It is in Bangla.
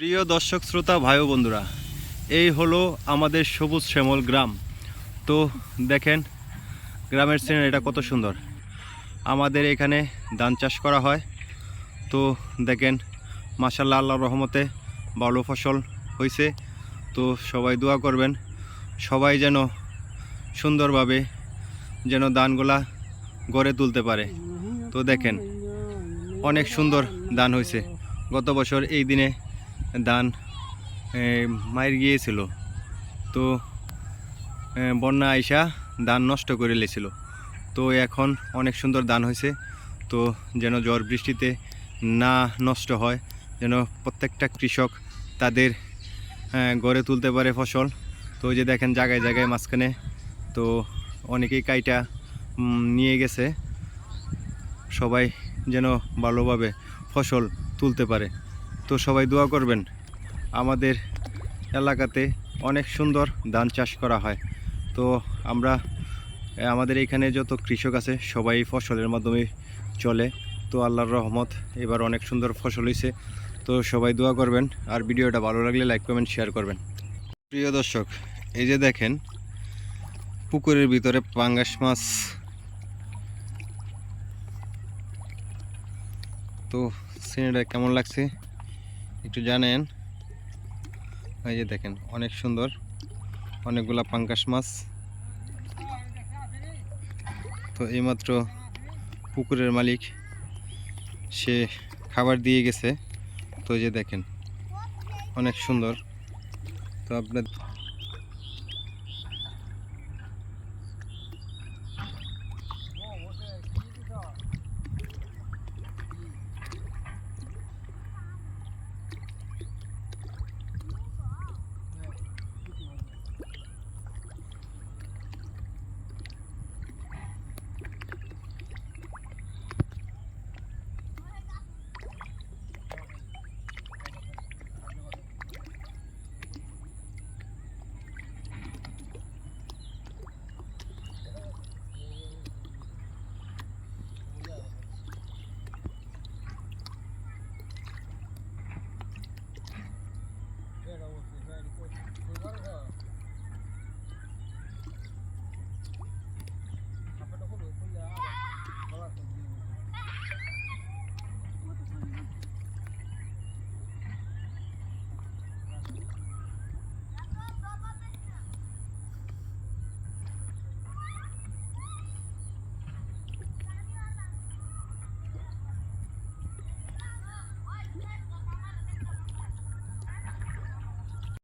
প্রিয় দর্শক, শ্রোতা, ভাই বন্ধুরা, এই হলো আমাদের সবুজ শ্যামল গ্রাম। তো দেখেন, গ্রামের সিনারিটা কত সুন্দর। আমাদের এখানে ধান চাষ করা হয়। তো দেখেন মাসাল্লাহ আল্লাহ রহমতে ভালো ফসল হয়েছে তো সবাই দোয়া করবেন, সবাই যেন সুন্দরভাবে যেন ধানগুলা গড়ে তুলতে পারে। তো দেখেন, অনেক সুন্দর ধান হয়েছে গত বছর এই দিনে এ, মায়ের গিয়েছিল। তো বন্যা আইসা ধান নষ্ট করে লেছিল। তো এখন অনেক সুন্দর ধান হয়েছে। তো যেন ঝড় বৃষ্টিতে না নষ্ট হয় যেন প্রত্যেকটা কৃষক তাদের গড়ে তুলতে পারে ফসল। তো যে দেখেন জায়গায় জায়গায় মাঝখানে তো অনেকেই কাইটা নিয়ে গেছে। সবাই যেন ভালোভাবে ফসল তুলতে পারে। তো সবাই দোয়া করবেন, আমাদের এলাকাতে অনেক সুন্দর ধান চাষ করা হয়। তো আমরা আমাদের এখানে যত কৃষক আছে, সবাই ফসলের মাধ্যমে চলে। তো আল্লাহর রহমত, এবার অনেক সুন্দর ফসল হয়েছে তো সবাই দোয়া করবেন, আর ভিডিওটা ভালো লাগলে লাইক, কমেন্ট, শেয়ার করবেন। প্রিয় দর্শক, এই যে দেখেন, পুকুরের ভিতরে পাঙ্গাস মাছ। তো সিনেটা কেমন লাগছে? একটু জানেন? এই যে দেখেন, অনেক সুন্দর। অনেকগুলা পাঙ্কাশ মাছ। তো এইমাত্র পুকুরের মালিক, সে খাবার দিয়ে গেছে। তো যে দেখেন, অনেক সুন্দর। তো আপনার